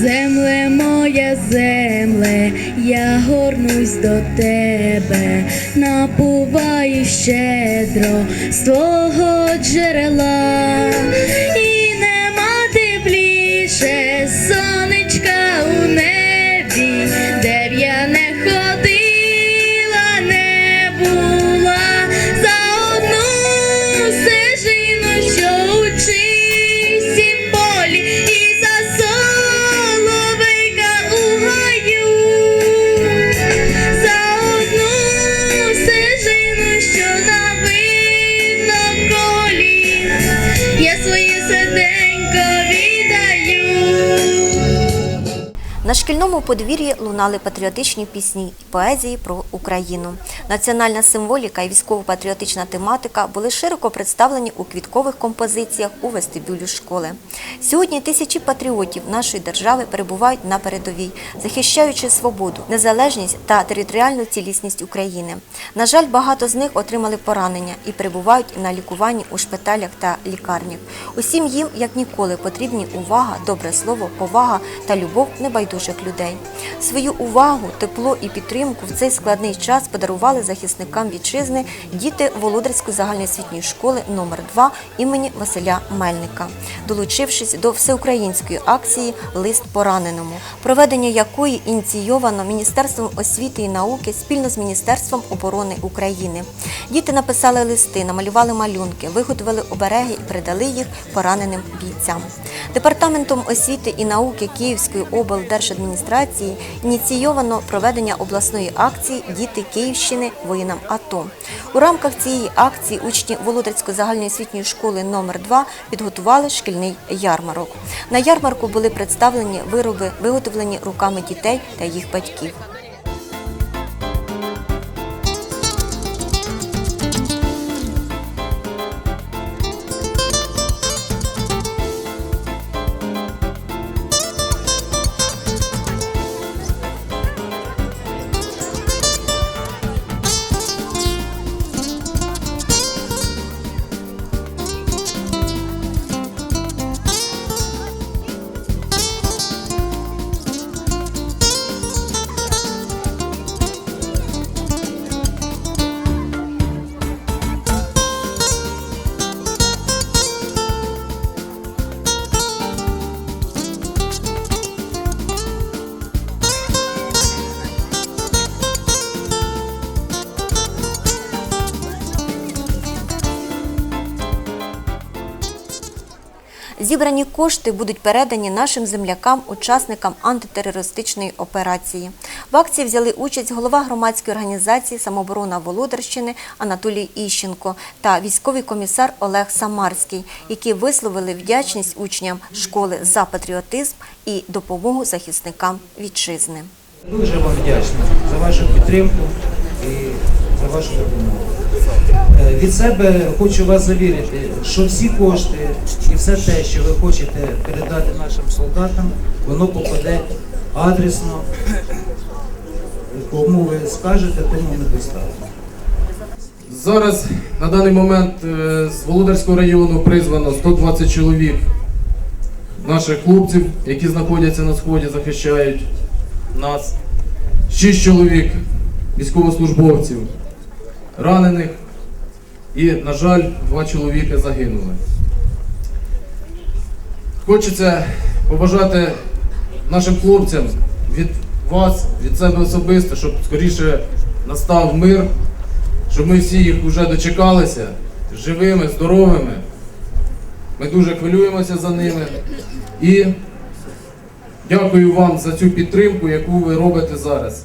Земле моя земле, я горнусь до тебе, напуваю щедро з твого джерела, Шкільному подвір'ї лунали патріотичні пісні і поезії про Україну. Національна символіка і військово-патріотична тематика були широко представлені у квіткових композиціях у вестибюлі школи. Сьогодні тисячі патріотів нашої держави перебувають на передовій, захищаючи свободу, незалежність та територіальну цілісність України. На жаль, багато з них отримали поранення і перебувають на лікуванні у шпиталях та лікарнях. Усім їм, як ніколи, потрібні увага, добре слово, повага та любов небайдужих людей. Свою увагу, тепло і підтримку в цей складний час подарували захисникам вітчизни діти Володарської загальноосвітньої школи номер 2 імені Василя Мельника, долучившись до всеукраїнської акції Лист пораненому, проведення якої ініційовано Міністерством освіти і науки спільно з Міністерством оборони України. Діти написали листи, намалювали малюнки, виготовили обереги і передали їх пораненим бійцям. Департаментом освіти і науки Київської облдержадміністрації ініційовано проведення обласної акції Діти Київщини воїнам АТО. У рамках цієї акції учні Володарської загальноосвітньої школи номер 2 підготували шкільний ярмарок. На ярмарку були представлені вироби, виготовлені руками дітей та їх батьків. Зібрані кошти будуть передані нашим землякам, учасникам антитерористичної операції. В акції взяли участь голова громадської організації Самооборона Володарщини Анатолій Іщенко та військовий комісар Олег Самарський, які висловили вдячність учням школи за патріотизм і допомогу захисникам вітчизни. Дуже вам вдячний за вашу підтримку і за вашу допомогу. Від себе хочу вас завірити, що всі кошти і все те, що ви хочете передати нашим солдатам, воно попаде адресно. Кому ви скажете, тому ми доставимо. Зараз на даний момент е, з Володарського району призвано 120 чоловік наших хлопців, які знаходяться на сході, захищають нас. 6 чоловік військовослужбовців ранених і, на жаль, два чоловіки загинули. Хочеться побажати нашим хлопцям від вас, від себе особисто, щоб скоріше настав мир, щоб ми всі їх вже дочекалися живими, здоровими. Ми дуже хвилюємося за ними. І дякую вам за цю підтримку, яку ви робите зараз.